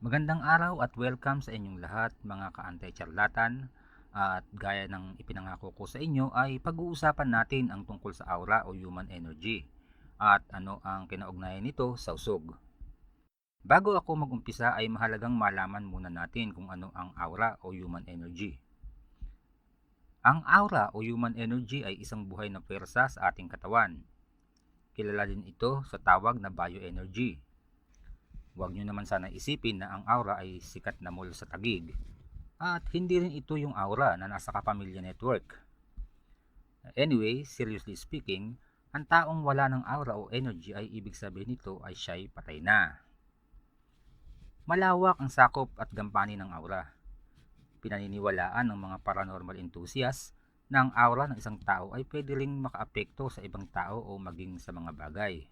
Magandang araw at welcome sa inyong lahat mga kaantay charlatan at gaya ng ipinangako ko sa inyo ay pag-uusapan natin ang tungkol sa aura o human energy at ano ang kinaugnayan nito sa usog. Bago ako mag-umpisa ay mahalagang malaman muna natin kung ano ang aura o human energy. Ang aura o human energy ay isang buhay na pwersa sa ating katawan. Kilala din ito sa tawag na bioenergy Huwag nyo naman sana isipin na ang aura ay sikat na mall sa tagig. At hindi rin ito yung aura na nasa Kapamilya Network. Anyway, seriously speaking, ang taong wala ng aura o energy ay ibig sabihin nito ay siya'y patay na. Malawak ang sakop at gampani ng aura. Pinaniniwalaan ng mga paranormal enthusiasts na ang aura ng isang tao ay pwede ring makaapekto sa ibang tao o maging sa mga bagay.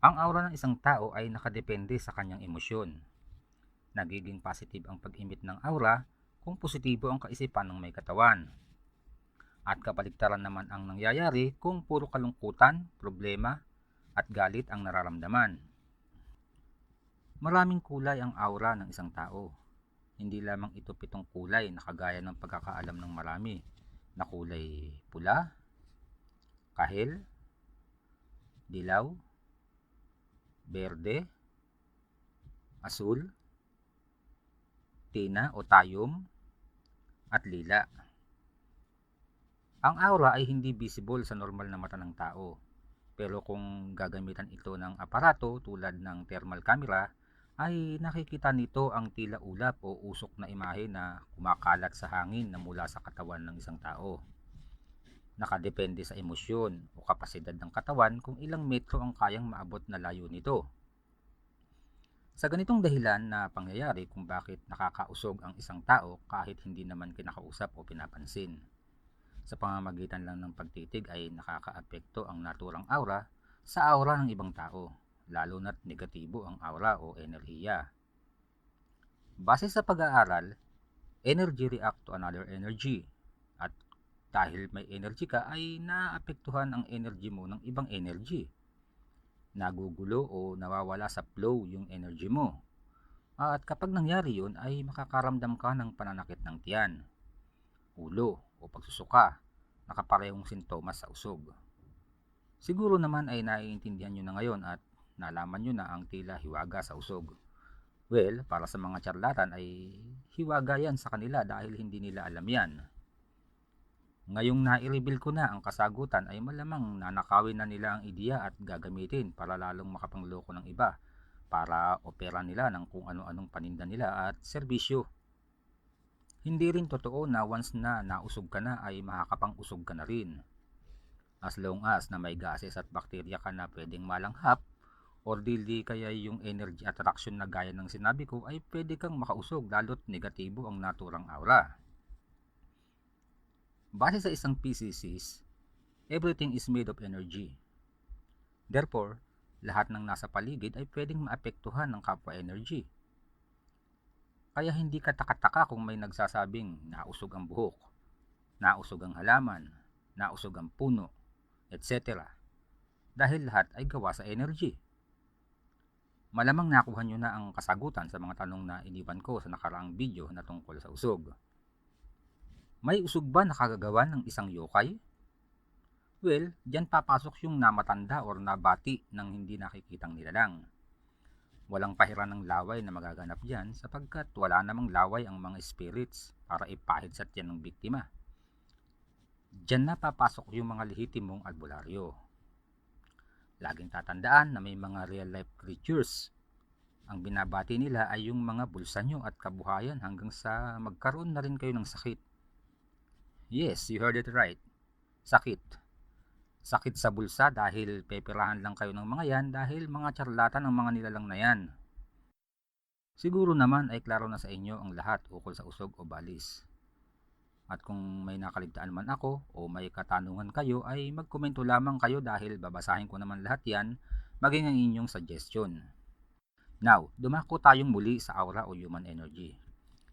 Ang aura ng isang tao ay nakadepende sa kanyang emosyon. Nagiging positive ang pag-emit ng aura kung positibo ang kaisipan ng may katawan. At kapaligtaran naman ang nangyayari kung puro kalungkutan, problema, at galit ang nararamdaman. Maraming kulay ang aura ng isang tao. Hindi lamang ito pitong kulay na kagaya ng pagkakaalam ng marami na kulay pula, kahil, dilaw, berde, asul, tina o tayum, at lila. Ang aura ay hindi visible sa normal na mata ng tao. Pero kung gagamitan ito ng aparato tulad ng thermal camera, ay nakikita nito ang tila ulap o usok na imahe na kumakalat sa hangin na mula sa katawan ng isang tao. Nakadepende sa emosyon o kapasidad ng katawan kung ilang metro ang kayang maabot na layo nito. Sa ganitong dahilan na pangyayari kung bakit nakakausog ang isang tao kahit hindi naman kinakausap o pinapansin. Sa pamamagitan lang ng pagtitig ay nakakaapekto ang naturang aura sa aura ng ibang tao, lalo na't negatibo ang aura o enerhiya. Base sa pag-aaral, energy react to another energy dahil may energy ka ay naapektuhan ang energy mo ng ibang energy. Nagugulo o nawawala sa flow yung energy mo. At kapag nangyari yun ay makakaramdam ka ng pananakit ng tiyan, ulo o pagsusuka, nakaparehong sintomas sa usog. Siguro naman ay naiintindihan nyo na ngayon at nalaman nyo na ang tila hiwaga sa usog. Well, para sa mga charlatan ay hiwaga yan sa kanila dahil hindi nila alam yan. Ngayong nai-reveal ko na ang kasagutan ay malamang nanakawin na nila ang ideya at gagamitin para lalong makapangloko ng iba para opera nila ng kung ano-anong paninda nila at serbisyo. Hindi rin totoo na once na nausog ka na ay makakapang-usog ka na rin. As long as na may gases at bakterya ka na pwedeng malanghap or dili kaya yung energy attraction na gaya ng sinabi ko ay pwede kang makausog lalo't negatibo ang naturang aura. Base sa isang PCCs, everything is made of energy. Therefore, lahat ng nasa paligid ay pwedeng maapektuhan ng kapwa energy. Kaya hindi ka takataka kung may nagsasabing nausog ang buhok, nausog ang halaman, nausog ang puno, etc. Dahil lahat ay gawa sa energy. Malamang nakuha nyo na ang kasagutan sa mga tanong na iniwan ko sa nakaraang video na tungkol sa usog. May usog ba nakagagawa ng isang yokai? Well, diyan papasok yung namatanda or nabati ng hindi nakikitang nilalang. Walang pahiran ng laway na magaganap diyan sapagkat wala namang laway ang mga spirits para ipahid sa tiyan ng biktima. Diyan na papasok yung mga lehitimong albularyo. Laging tatandaan na may mga real life creatures. Ang binabati nila ay yung mga bulsa nyo at kabuhayan hanggang sa magkaroon na rin kayo ng sakit Yes, you heard it right. Sakit. Sakit sa bulsa dahil peperahan lang kayo ng mga yan dahil mga charlatan ang mga nilalang na yan. Siguro naman ay klaro na sa inyo ang lahat ukol sa usog o balis. At kung may nakaligtaan man ako o may katanungan kayo ay magkomento lamang kayo dahil babasahin ko naman lahat yan maging ang inyong suggestion. Now, dumako tayong muli sa aura o human energy.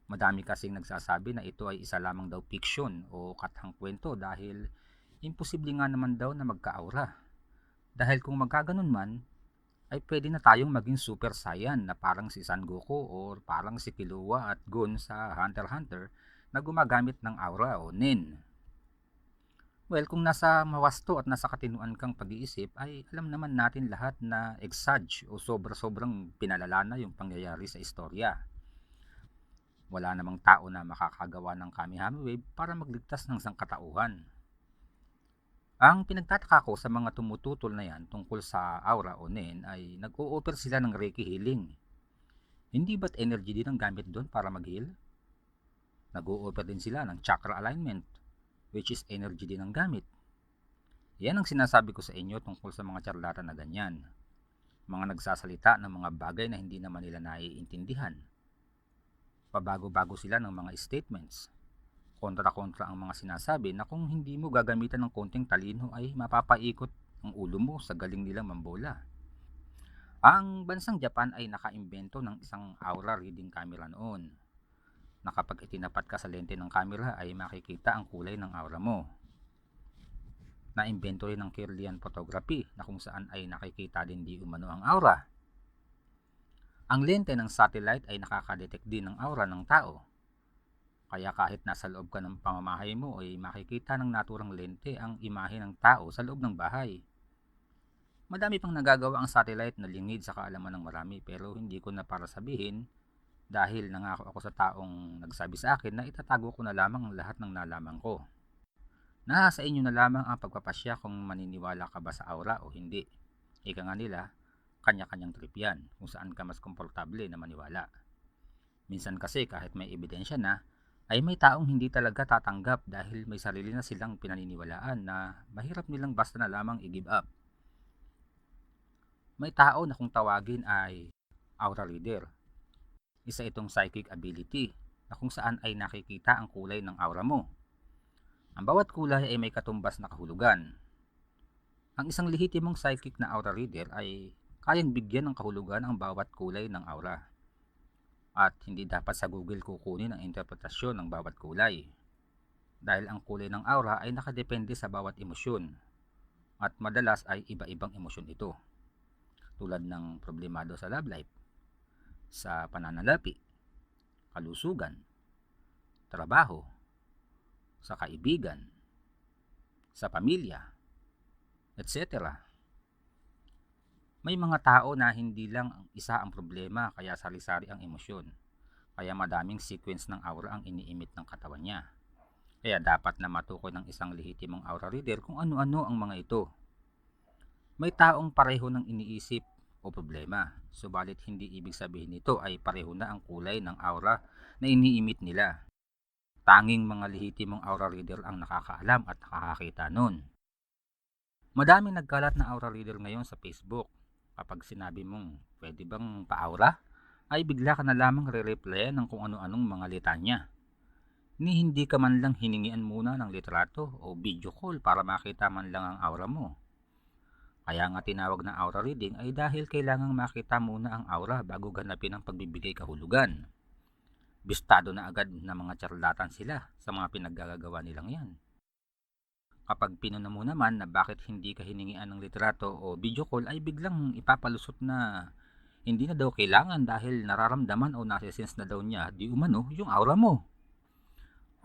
Madami kasing nagsasabi na ito ay isa lamang daw fiction o kathang kwento dahil imposible nga naman daw na magka-aura. Dahil kung magkaganon man, ay pwede na tayong maging super saiyan na parang si San Goku or parang si Killua at Gon sa Hunter x Hunter na gumagamit ng aura o Nen. Well, kung nasa mawasto at nasa katinuan kang pag-iisip ay alam naman natin lahat na exage o sobra-sobrang pinalala na yung pangyayari sa istorya. Wala namang tao na makakagawa ng Kamihame Wave para magligtas ng sangkatauhan. Ang pinagtataka ko sa mga tumututol na yan tungkol sa aura o nen ay nag-o-offer sila ng Reiki healing. Hindi ba't energy din ang gamit doon para mag-heal? Nag-o-offer din sila ng chakra alignment which is energy din ang gamit. Yan ang sinasabi ko sa inyo tungkol sa mga charlatan na ganyan. Mga nagsasalita ng mga bagay na hindi naman nila naiintindihan pabago-bago sila ng mga statements. Kontra-kontra ang mga sinasabi na kung hindi mo gagamitan ng konting talino ay mapapaikot ang ulo mo sa galing nilang mambola. Ang bansang Japan ay nakaimbento ng isang aura reading camera noon na kapag itinapat ka sa lente ng camera ay makikita ang kulay ng aura mo. Naimbento rin ng Kirlian photography na kung saan ay nakikita din di umano ang aura ang lente ng satellite ay nakakadetect din ng aura ng tao. Kaya kahit nasa loob ka ng pamamahay mo ay makikita ng naturang lente ang imahe ng tao sa loob ng bahay. Madami pang nagagawa ang satellite na lingid sa kaalaman ng marami pero hindi ko na para sabihin dahil nangako ako sa taong nagsabi sa akin na itatago ko na lamang ang lahat ng nalaman ko. Nasa inyo na lamang ang pagpapasya kung maniniwala ka ba sa aura o hindi. Ika nga nila, kanya-kanyang trip yan kung saan ka mas komportable na maniwala. Minsan kasi kahit may ebidensya na, ay may taong hindi talaga tatanggap dahil may sarili na silang pinaniniwalaan na mahirap nilang basta na lamang i-give up. May tao na kung tawagin ay aura reader. Isa itong psychic ability na kung saan ay nakikita ang kulay ng aura mo. Ang bawat kulay ay may katumbas na kahulugan. Ang isang lehitimong psychic na aura reader ay kayang bigyan ng kahulugan ang bawat kulay ng aura. At hindi dapat sa Google kukunin ang interpretasyon ng bawat kulay. Dahil ang kulay ng aura ay nakadepende sa bawat emosyon. At madalas ay iba-ibang emosyon ito. Tulad ng problemado sa love life, sa pananalapi, kalusugan, trabaho, sa kaibigan, sa pamilya, etc. May mga tao na hindi lang ang isa ang problema kaya sari-sari ang emosyon. Kaya madaming sequence ng aura ang iniimit ng katawan niya. Kaya dapat na matukoy ng isang lehitimong aura reader kung ano-ano ang mga ito. May taong pareho ng iniisip o problema, subalit hindi ibig sabihin nito ay pareho na ang kulay ng aura na iniimit nila. Tanging mga lehitimong aura reader ang nakakaalam at nakakakita nun. Madaming nagkalat na aura reader ngayon sa Facebook kapag sinabi mong pwede bang paaura, ay bigla ka na lamang re-replyan ng kung ano-anong mga litanya. Ni hindi ka man lang hiningian muna ng litrato o video call para makita man lang ang aura mo. Kaya nga tinawag na aura reading ay dahil kailangang makita muna ang aura bago ganapin ang pagbibigay kahulugan. Bistado na agad na mga charlatan sila sa mga pinaggagawa nilang yan. Kapag pinuna mo naman na bakit hindi ka hiningian ng litrato o video call ay biglang ipapalusot na hindi na daw kailangan dahil nararamdaman o nasisense na daw niya di umano yung aura mo.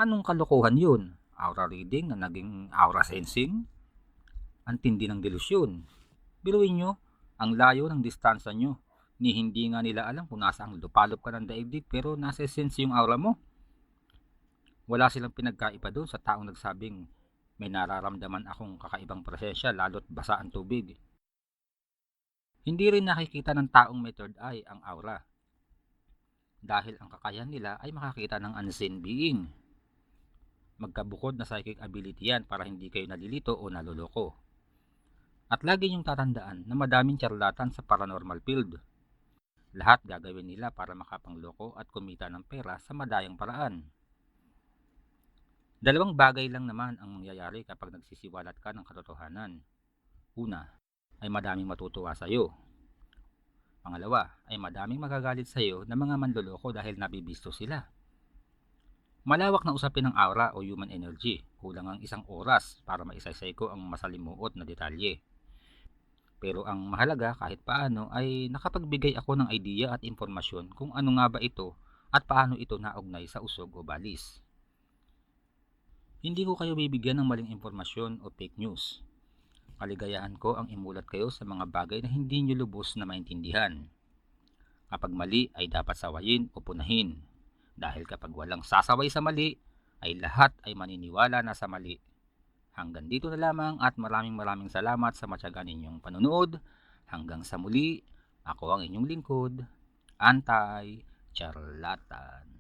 Anong kalokohan yun? Aura reading na naging aura sensing? Ang tindi ng delusyon. Biruin nyo, ang layo ng distansya nyo. Ni hindi nga nila alam kung nasa ang lupalop ka ng daigdig pero nasisense yung aura mo. Wala silang pinagkaiba doon sa taong nagsabing may nararamdaman akong kakaibang presensya lalo't basa ang tubig. Hindi rin nakikita ng taong may third eye ang aura. Dahil ang kakayahan nila ay makakita ng unseen being. Magkabukod na psychic ability yan para hindi kayo nalilito o naluloko. At lagi niyong tatandaan na madaming charlatan sa paranormal field. Lahat gagawin nila para makapangloko at kumita ng pera sa madayang paraan. Dalawang bagay lang naman ang mangyayari kapag nagsisiwalat ka ng katotohanan. Una, ay madaming matutuwa sa iyo. Pangalawa, ay madaming magagalit sa iyo na mga manloloko dahil nabibisto sila. Malawak na usapin ng aura o human energy, kulang ang isang oras para maisaysay ko ang masalimuot na detalye. Pero ang mahalaga kahit paano ay nakapagbigay ako ng idea at impormasyon kung ano nga ba ito at paano ito naugnay sa usog o balis. Hindi ko kayo bibigyan ng maling impormasyon o fake news. Kaligayahan ko ang imulat kayo sa mga bagay na hindi nyo lubos na maintindihan. Kapag mali ay dapat sawayin o punahin. Dahil kapag walang sasaway sa mali, ay lahat ay maniniwala na sa mali. Hanggang dito na lamang at maraming maraming salamat sa matyaga ninyong panunood. Hanggang sa muli, ako ang inyong lingkod, Antay Charlatan.